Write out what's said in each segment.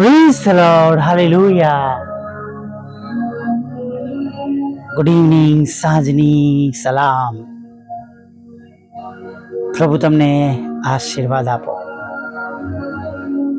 Praise the Lord. Hallelujah. Good evening સાંજની સલામ પ્રભુ તમને આશીર્વાદ આપો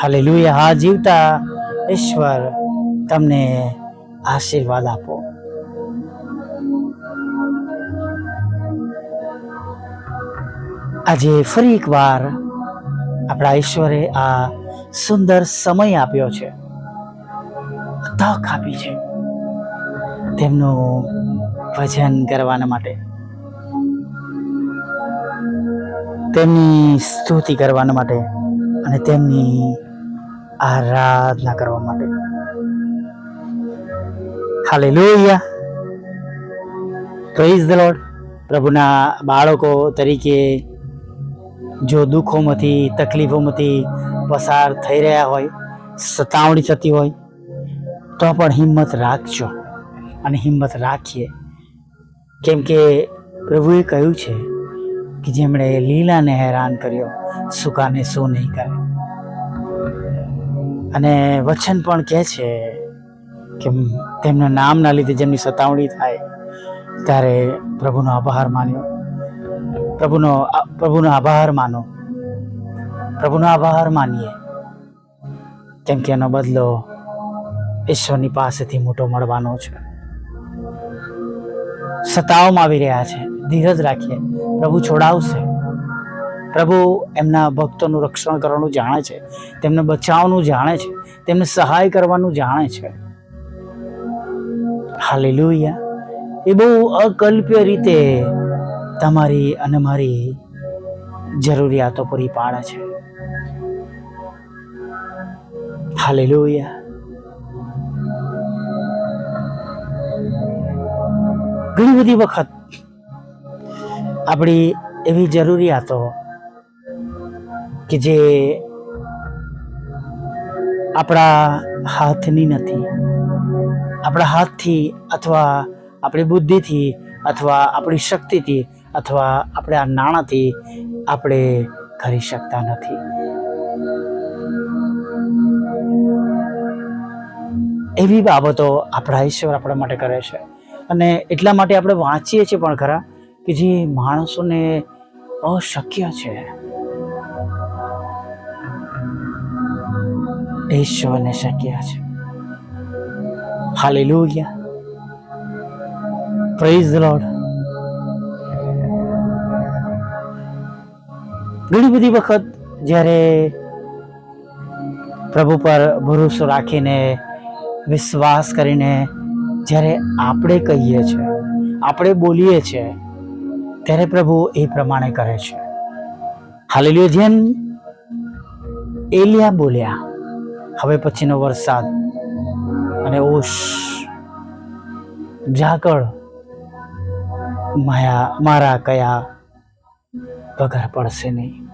હાલે લુયા હા, જીવતા ઈશ્વર તમને આશીર્વાદ આપો આજે ફરી એકવાર આપણા ઈશ્વરે આ સુંદર સમય આપ્યો છે. તક આપી છે. તેમનું ભજન કરવાના માટે. તેમની સ્તુતિ કરવાના માટે અને તેમની આરાધના કરવા માટે. હાલેલુયા. પ્રેઝ ધ લોર્ડ પ્રભુના બાળકો તરીકે જો દુઃખોમાંથી, તકલીફોમાંથી પસાર થઈ રહ્યા હોય, સતાવણી થતી હોય, તો પણ હિંમત રાખજો. અને હિંમત રાખીએ. કેમ કે પ્રભુએ કહ્યું છે કે જેમણે લીલાને હેરાન કર્યો, સુકાને શું નહીં કરે. અને વચન પણ કહે છે કે તેમના નામના લીધે જેમની સતાવણી થાય, ત્યારે પ્રભુનો આભાર માન્યો. પ્રભુનો પ્રભુનો આભાર માનો. પ્રભુનો આભાર માનીએ. કેમ કે એનો બદલો ઈશ્વરની પાસેથી મોટો મળવાનો છે. સતાવમાં આવી રહ્યા છે. ધીરજ રાખીએ. પ્રભુ છોડાવશે. પ્રભુ એમના ભક્તોનું રક્ષણ કરવાનું જાણે છે. તેમને બચાવવાનું જાણે છે. તેમને સહાય કરવાનું જાણે છે. હાલેલુયા. એ બહુ અકલ્પ્ય રીતે તમારી અને મારી જરૂરિયાતો પૂરી પાડે છે. હાલેલુયા ઘણી બધી વખત આપણી એવી જરૂરિયાતો કે જે આપણા હાથની નથી. આપણા હાથથી અથવા આપણી બુદ્ધિથી અથવા આપણી શક્તિથી અથવા આપણા નાણાંથી આપણે કરી શકતા નથી. એવી બાબતો આપણા ઈશ્વર આપણા માટે કરે છે. અને એટલા માટે આપણે વાંચીએ છીએ પણ ખરા કે જે માણસોને અશક્ય છે. ઈશ્વરને શક્ય છે. હાલેલુયા. પ્રેઝ લોડ ઘણી બધી વખત જ્યારે પ્રભુ પર ભરોસો રાખીને વિશ્વાસ કરીને જ્યારે આપણે કહીએ છીએ, આપણે બોલીએ છીએ, ત્યારે પ્રભુ એ પ્રમાણે કરે છે. હાલેલુયા જેમ એલિયા બોલ્યા, હવે પછીનો વરસાદ અને ઓશ, ઝાકળ, માયા, મારા કયા વગર પડશે નહીં.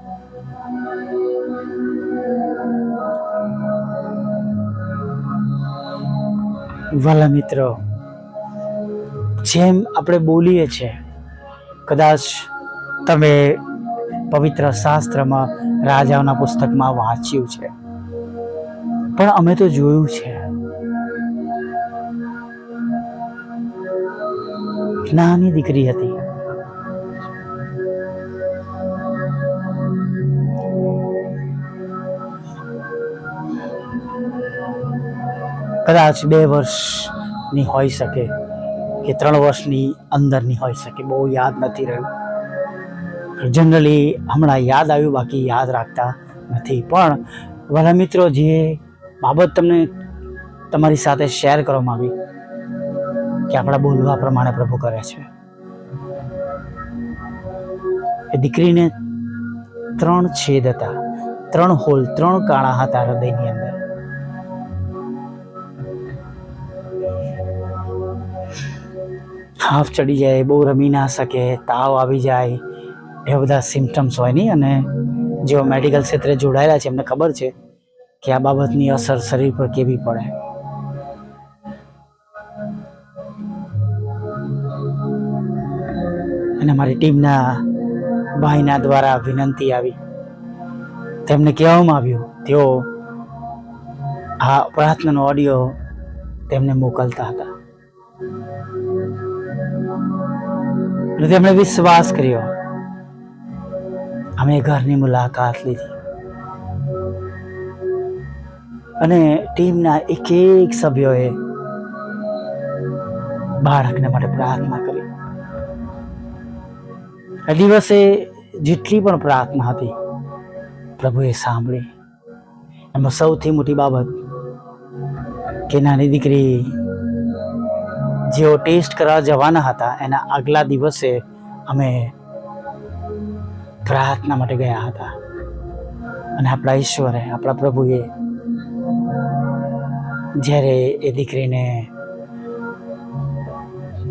વાલા મિત્રો જેમ આપણે બોલીએ છીએ, કદાચ તમે પવિત્ર શાસ્ત્રમાં રાજાઓના પુસ્તકમાં વાંચ્યું છે. પણ અમે તો જોયું છે. નાની દીકરી હતી. કદાચ બે વર્ષની હોઈ શકે કે ત્રણ વર્ષની અંદરની હોઈ શકે, બહુ યાદ નથી રહ્યું. જનરલી હમણાં યાદ આવ્યું, બાકી યાદ રાખતા નથી. પણ વાલા મિત્રો, જે બાબત તમને તમારી સાથે શેર કરવામાં આવી કે આપણા બોલવા પ્રમાણે પ્રભુ કરે છે. એ દીકરીને ત્રણ છેદ હતા. ત્રણ હોલ, ત્રણ કાળા હતા હૃદયની અંદર. હાફ ચડી જાય, બહુ રમી ના શકે, તાવ આવી જાય, એવા બધા સિમ્ટમ્સ હોય નહીં. અને જેઓ મેડિકલ ક્ષેત્રે જોડાયેલા છે, એમને ખબર છે કે આ બાબતની અસર શરીર પર કેવી પડે. અને અમારી ટીમના ભાઈના દ્વારા વિનંતી આવી. તેમને કહેવામાં આવ્યું, તેઓ આ પ્રાર્થનાનો ઓડિયો તેમને મોકલતા હતા. અને તેમણે વિશ્વાસ કર્યો. અમે ઘરની મુલાકાત લીધી. અને ટીમના એક એક સભ્યોએ બાળકને માટે પ્રાર્થના કરી. આ દિવસે જેટલી પણ પ્રાર્થના હતી, પ્રભુએ સાંભળી. એમાં સૌથી મોટી બાબત કે નાની દીકરી જેઓ ટેસ્ટ કરવા જવાના હતા, એના આગલા દિવસે અમે પ્રાર્થના માટે ગયા હતા. અને આપણા ઈશ્વરે, આપણા પ્રભુએ જ્યારે એ દીકરીને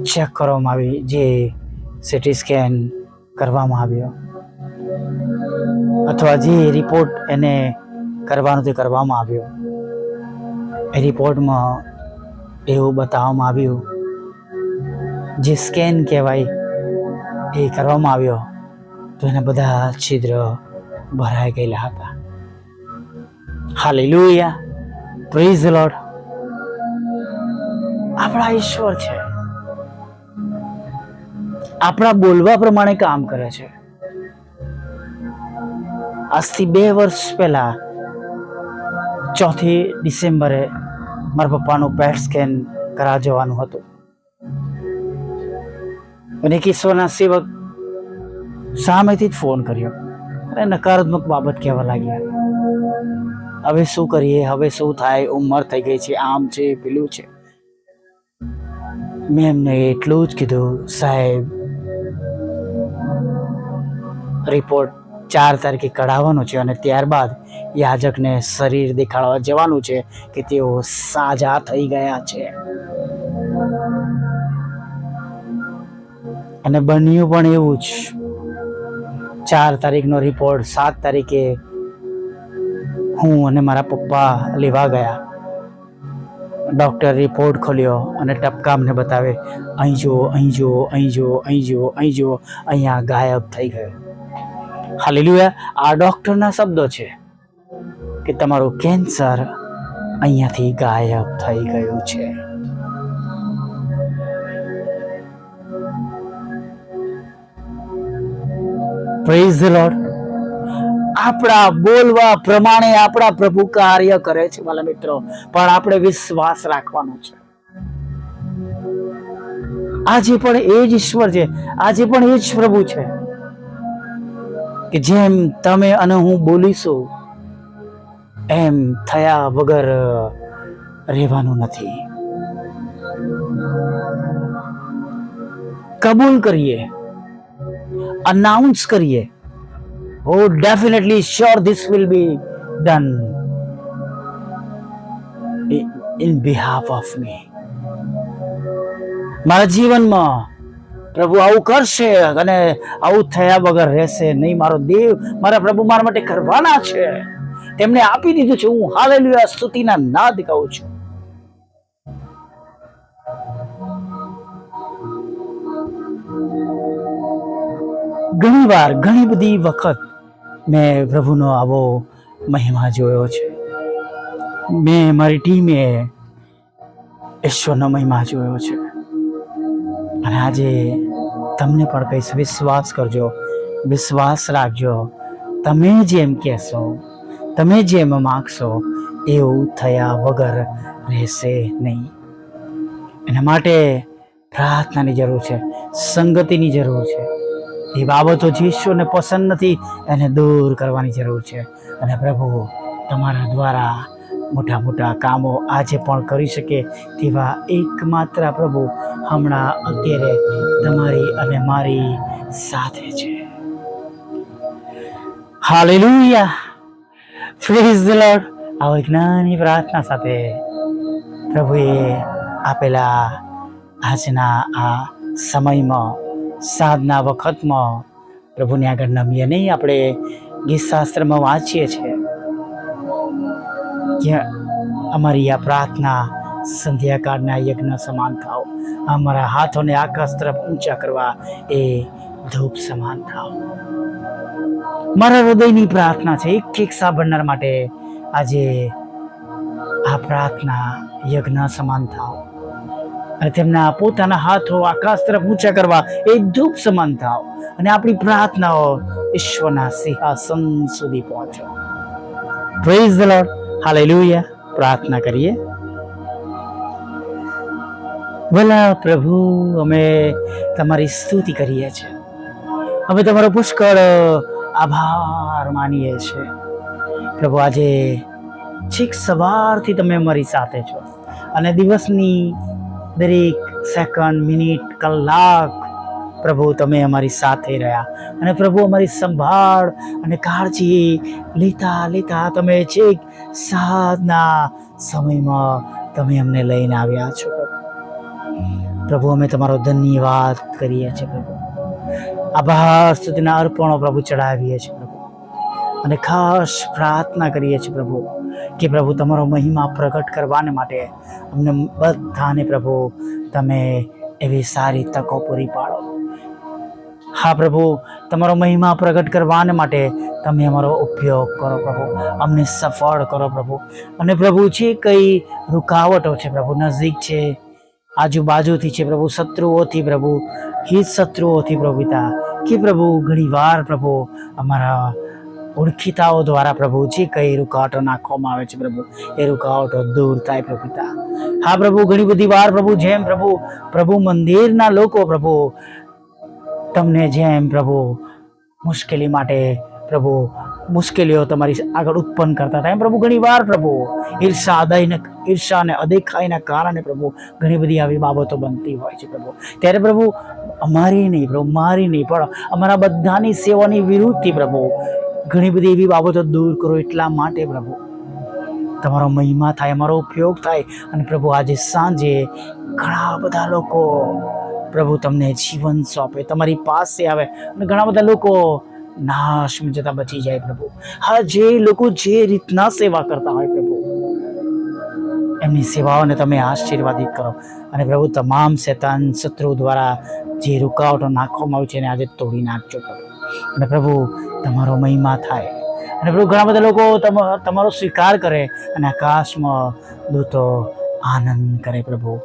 ચેક કરવામાં આવી, જે સિટી સ્કેન કરવામાં આવ્યો, અથવા જે રિપોર્ટ એને કરવાનો તે કરવામાં આવ્યો, એ રિપોર્ટમાં એવું બતાવવામાં આવ્યું જે સ્કેન કહેવાય, એ કરવામાં આવ્યો. તો એના બધા છિદ્ર ભરાઈ ગયેલા હતા. હાલેલુયા. પ્રેઝ લોર્ડ આપણા ઈશ્વર છે. આપણા બોલવા પ્રમાણે કામ કરે છે. આજથી બે વર્ષ પહેલા, ચોથી ડિસેમ્બરે મારા પપ્પાનું પેટ સ્કેન કરા જવાનું હતું. અને એક ઈશ્વરના સેવક સામેથી જ ફોન કર્યો અને નકારાત્મક બાબત કહેવા લાગ્યા. હવે શું કરીએ? હવે શું થાય? ઉંમર થઈ ગઈ છે, આમ છે, પેલું છે. મેં એમને એટલું જ કીધું, સાહેબ રિપોર્ટ ચાર તારીખે કઢાવવાનો છે અને ત્યારબાદ યાજકને શરીર દેખાડવા જવાનું છે કે તેઓ સાજા થઈ ગયા છે. અને બન્યું પણ એવું જ. ચાર તારીખનો રિપોર્ટ સાત તારીખે હું અને મારા પપ્પા લેવા ગયા. ડૉક્ટર રિપોર્ટ ખોલ્યો અને ટપકા અમને બતાવે, અહીં જુઓ અહીં જુઓ અહીં જુઓ અહીં જુઓ અહીં જુઓ, અહીંયા ગાયબ થઈ ગયો. હાલેલુયા. આ ડૉક્ટરના શબ્દો છે કે તમારું કેન્સર અહીંયાથી ગાયબ થઈ ગયું છે. પ્રેઝ લોર્ડ આપણા બોલવા પ્રમાણે આપણા પ્રભુ કાર્ય કરે છે મારા મિત્રો. પણ આપણે વિશ્વાસ રાખવાનો છે. આજે પણ એ જ ઈશ્વર છે. આજે પણ એ જ પ્રભુ છે. કે જેમ તમે અને હું બોલીશું, એમ થયા વગર રહેવાનું નથી. કબૂલ કરીએ. અનાઉન્સ કરીએ. ઓ definitely sure this will be done in behalf of me મારા જીવનમાં પ્રભુ આવું કરશે અને આવું થયા વગર રહેશે નહીં. મારો દેવ મારા પ્રભુ મારા માટે કરવાના છે. તેમને આપી દીધું છે. હું હાલેલુયા સ્તુતિના નાદ ગાઉં છું. ઘણી વાર ઘણી બધી વખત મેં પ્રભુનો આવો મહિમા જોયો છે. મેં મારી ટીમે ઈશ્વરનો મહિમા જોયો છે. અને આજે તમને પણ કહીશ વિશ્વાસ કરજો, વિશ્વાસ રાખજો. તમે જેમ કહેશો, તમે જેમ માગશો, એવું થયા વગર રહેશે નહીં. એના માટે પ્રાર્થનાની જરૂર છે, સંગતિની જરૂર છે. એ બાબતો જે ઈશ્વરને પસંદ નથી, એને દૂર કરવાની જરૂર છે. અને પ્રભુ, તમારા દ્વારા મોટા મોટા કામો આજે પણ કરી શકે તેવા એકમાત્ર પ્રભુ હમણાં અત્યારે તમારી અને મારી સાથે છે. હાલેલુયા. પ્રેઝ ધ લોર્ડ એક નાની પ્રાર્થના સાથે પ્રભુએ આપેલા આજના આ સમયમાં સાધના વખતમાં પ્રભુને આગળ નમીએ નહીં આપણે ગીત શાસ્ત્રમાં વાંચીએ છીએ કે અમારી આ પ્રાર્થના સંધ્યાકાળના યજ્ઞ સમાન થાવ અમારા હાથોને આકાશ તરફ ઊંચા કરવા એ ધૂપ સમાન થાવ મારા હૃદયની પ્રાર્થના છે એક એક સાંભળનાર માટે આજે આ પ્રાર્થના યજ્ઞ સમાન થાવ અને તેમના પોતાના હાથો આકાશ તરફ ઊંચા કરવા એ ધૂપ સમાન થાવ. અને આપણી પ્રાર્થનાઓ ઈશ્વરના સિંહાસન સુધી પહોંચો. પ્રેઝ ધ લોર્ડ હાલેલુયા પ્રાર્થના કરીએ. ભલા પ્રભુ, અમે તમારી સ્તુતિ કરીએ છીએ. અમે તમારો પુષ્કળ આભાર માનીએ છીએ. પ્રભુ, આજે છેક સવારથી તમે અમારી સાથે છો. અને દિવસની દરેક સેકન્ડ મિનિટ કલાક પ્રભુ તમે અમારી સાથે રહ્યા. અને પ્રભુ અમારી સંભાળ અને કાળજી લેતા લેતા તમે છેક સાધના સમયમાં તમે અમને લઈને આવ્યા છો પ્રભુ, અમે તમારો ધન્યવાદ કરીએ છીએ પ્રભુ. આભાર સુધીના અર્પણો પ્રભુ ચડાવીએ છીએ પ્રભુ. અને ખાસ પ્રાર્થના કરીએ છીએ પ્રભુ. કે પ્રભુ, તમારો મહિમા પ્રગટ કરવાને માટે અમને બધાને પ્રભુ, તમે એવી સારી તકો પૂરી પાડો. હા પ્રભુ, તમારો મહિમા પ્રગટ કરવાને માટે તમે અમારો ઉપયોગ કરો પ્રભુ, અમને સફળ કરો પ્રભુ. અને પ્રભુ છે કઈ રૂકાવટો છે પ્રભુ, નજીક છે, આજુબાજુથી છે પ્રભુ, શત્રુઓથી પ્રભુ, હિત શત્રુઓથી પ્રભુ પિતા, કે પ્રભુ, ઘણીવાર પ્રભુ અમારા ઓળખીતાઓ દ્વારા પ્રભુ જે કઈ રૂકાવટો નાખવામાં આવે છે પ્રભુ? એ રૂકાવટો દૂર થાય પ્રભુ હા પ્રભુ, ઘણી બધી વાર પ્રભુ જેમ પ્રભુ પ્રભુ મંદિરના લોકો પ્રભુ, તમને જેમ પ્રભુ મુશ્કેલી માટે પ્રભુ મુશ્કેલીઓ તમારી આગળ ઉત્પન્ન કરતા એમ પ્રભુ ઘણી વાર પ્રભુ ઈર્ષા અદયને ઈર્ષા અને અદેખાઈના કારણે પ્રભુ ઘણી બધી આવી બાબતો બનતી હોય છે પ્રભુ. ત્યારે પ્રભુ અમારી નહીં પ્રભુ, મારી નહીં, પણ અમારા બધાની સેવાની વિરુદ્ધથી પ્રભુ ઘણી બધી એવી બાબતો દૂર કરો એટલા માટે પ્રભુ. તમારો મહિમા થાય, અમારો ઉપયોગ થાય અને પ્રભુ આજે સાંજે ઘણા બધા લોકો પ્રભુ તમને જીવન સોંપે, તમારી પાસે આવે અને ઘણા બધા લોકો નાશમાં જતા બચી જાય પ્રભુ. હા, જે લોકો જે રીતના સેવા કરતા હોય પ્રભુ, એમની સેવાઓને તમે આશીર્વાદિત કરો. અને પ્રભુ તમામ શેતાન શત્રુ દ્વારા જે રૂકાવટો નાખવામાં આવી છે એને આજે તોડી નાખજો પ્રભુ. અને પ્રભુ, તમારો મહિમા થાય. અને પ્રભુ, ઘણા બધા લોકો તમ- તમારો સ્વીકાર કરે અને આકાશમાં દૂતો આનંદ કરે પ્રભુ.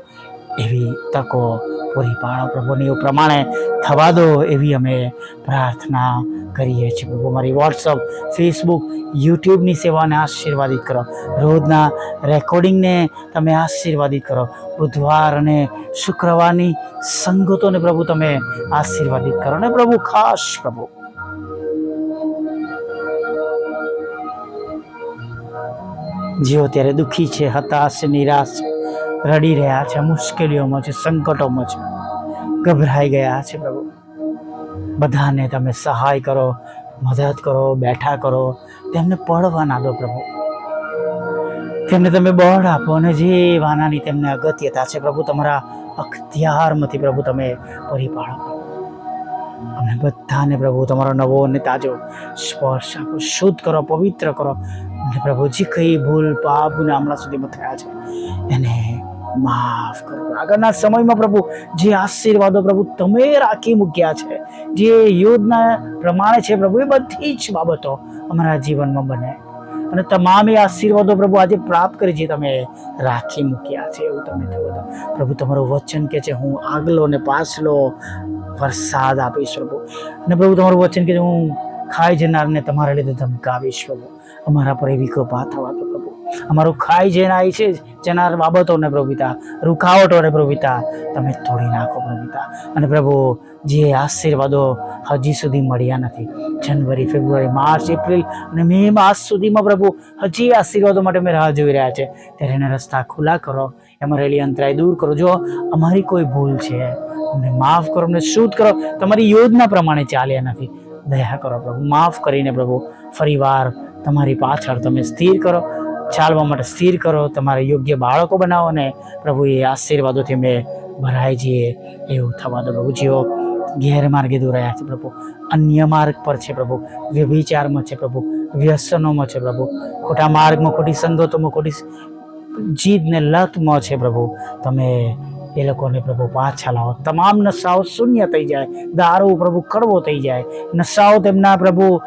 એવી તકો પૂરી પાડો પ્રભુને એવું પ્રમાણે થવા દો એવી અમે પ્રાર્થના કરીએ છીએ પ્રભુ. મારી વોટ્સઅપ ફેસબુક યુટ્યુબની સેવાને આશીર્વાદિત કરો. રોજના રેકોર્ડિંગને તમે આશીર્વાદિત કરો. બુધવાર અને શુક્રવારની સંગતોને પ્રભુ તમે આશીર્વાદિત કરો. ને પ્રભુ, ખાસ પ્રભુ. જેઓ અત્યારે દુઃખી છે, હતાશ, નિરાશ, રડી રહ્યા છે, મુશ્કેલીઓમાં છે, સંકટોમાં છે, ગભરાઈ ગયા છે પ્રભુ. બધાને તમે સહાય કરો, મદદ કરો, બેઠા કરો, તેમને પડવા ના દો પ્રભુ. તેમને તમે બળ આપો અને જે વાનાની તેમને અગત્યતા છે પ્રભુ, તમારા અખત્યારમાંથી પ્રભુ તમે પરિપાળો. અમને બધાને પ્રભુ તમારો નવો અને તાજો સ્પર્શ આપો, શુદ્ધ કરો, પવિત્ર કરો અને પ્રભુ કઈ ભૂલ, પાપ ને હમણાં સુધીમાં થયા છે, એને માફ કરો. આગળના સમયમાં પ્રભુ, જે આશીર્વાદો પ્રભુ તમે રાખી મૂક્યા છે, જે યોજના પ્રમાણે છે પ્રભુ, એ બધી જ બાબતો અમારા જીવનમાં બને. અને તમામ એ આશીર્વાદો પ્રભુ આજે પ્રાપ્ત કરી જે તમે રાખી મૂક્યા છે, એવું તમે થયું પ્રભુ, તમારું વચન કે છે, હું આગલો ને પાછલો વરસાદ આપીશ પ્રભુ. અને પ્રભુ, તમારું વચન કે હું ખાઈ જનારને તમારા લીધે ધમકાવીશ પ્રભુ. અમારા પર એવી કૃપા થવા દો પ્રભુ. અમારું ખાઈ જનાર છે જનાર બાબતોને પ્રભુતા રૂકાવટોને પ્રભુ તમે તોડી નાખો પ્રભુતા અને પ્રભુ, જે આશીર્વાદો હજી સુધી મળ્યા નથી જનવરી ફેબ્રુઆરી, માર્ચ, એપ્રિલ અને મે માસ સુધીમાં પ્રભુ, હજી આશીર્વાદો માટે અમે રાહ જોઈ રહ્યા છે. ત્યારે એના રસ્તા ખુલ્લા કરો, એમાં રહેલી અંતરાય દૂર કરો. જો અમારી કોઈ ભૂલ છે, અમને માફ કરો, અમને શુદ્ધ કરો, તમારી યોજના પ્રમાણે ચાલ્યા નથી. દયા કરો પ્રભુ, માફ કરીને પ્રભુ, ફરીવાર તમારી પાછળ તમે સ્થિર કરો, ચાલવા માટે સ્થિર કરો, તમારા યોગ્ય બાળકો બનાવો ને પ્રભુ એ આશીર્વાદોથી અમે ભરાઈ જઈએ એવું થવા દો પ્રભુ. જેઓ ગેરમાર્ગે દોરાયા છે પ્રભુ, અન્ય માર્ગ પર છે પ્રભુ, વ્યભિચારમાં છે પ્રભુ, વ્યસનોમાં છે પ્રભુ, ખોટા માર્ગમાં, ખોટી સંગતોમાં, ખોટી જીદને લતમાં છે પ્રભુ, તમે એ લોકોને પ્રભુ પાછા લાવો. તમામ નશાઓ શૂન્ય થઈ જાય. દારૂ પ્રભુ કડવો થઈ જાય. નશાઓ તેમના પ્રભુ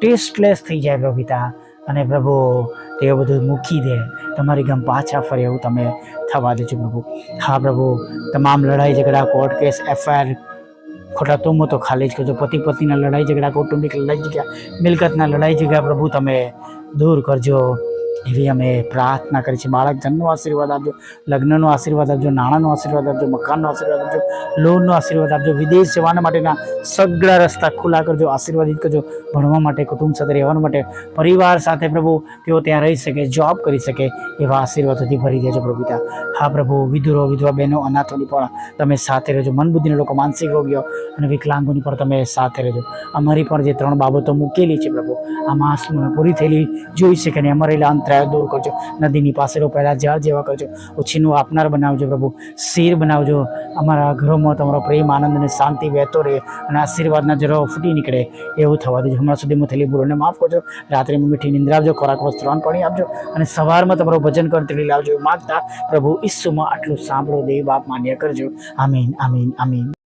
ટેસ્ટલેસ થઈ જાય પ્રભુ પિતા અને પ્રભુ તે બધું મૂકી દે. તમારી ગમ પાછા ફરે એવું તમે થવા દેજો પ્રભુ. હા પ્રભુ, તમામ લડાઈ ઝઘડા કોર્ટ કેસ એફઆઈઆર ખોટા તો તો ખાલી જ કરજો. પતિ પત્નીના લડાઈ ઝઘડા, કૌટુંબિક લડાઈ ઝઘડા, મિલકતના લડાઈ ઝઘડા પ્રભુ તમે દૂર કરજો. એવી અમે પ્રાર્થના કરી છે. બાળક જન્મનો આશીર્વાદ આપજો, લગ્નનો આશીર્વાદ આપજો, નાણાંનો આશીર્વાદ આપજો, મકાનનો આશીર્વાદ આપજો, લોનનો આશીર્વાદ આપજો, વિદેશ જવાના માટેના સગળા રસ્તા ખુલ્લા કરજો, આશીર્વાદિત કરજો, ભણવા માટે, કુટુંબ સાથે રહેવા માટે, પરિવાર સાથે પ્રભુ તેઓ ત્યાં રહી શકે જોબ કરી શકે, એવા આશીર્વાદોથી ભરી દેજો પ્રભુ પિતા. હા પ્રભુ, વિધુરો, વિધવા બહેનો, અનાથોની પણ તમે સાથે રહેજો. મનબુદ્ધિના લોકો માનસિક રોગીઓ અને વિકલાંગોની પણ તમે સાથે રહેજો. અમારી પણ જે ત્રણ બાબતો મૂકેલી છે પ્રભુ આ માસમાં પૂરી થયેલી જોઈ શકે અમારેલા અમારે દૂર કરજો. નદીની પાસે પહેલાં ઝાડ જેવા કરજો. ઓછીનું આપનાર બનાવજો પ્રભુ. શીર બનાવજો. અમારા ઘરોમાં તમારો પ્રેમ, આનંદ અને શાંતિ વહેતો રહે અને આશીર્વાદના જરો ફૂટી નીકળે એવું થવા દેજો. હમણાં સુધીમાં થયેલી ભૂલોને માફ કરજો. રાત્રે મીઠી નિંદ્રા આપજો ખોરાક વસ્ત્રાન પાણી આપજો અને સવારમાં તમારું ભજન કરતી લાવજો માગતા પ્રભુ ઈસુમાં આટલું સાંભળો, દેવ બાપ માન્ય કરજો. આમીન આમીન આમીન.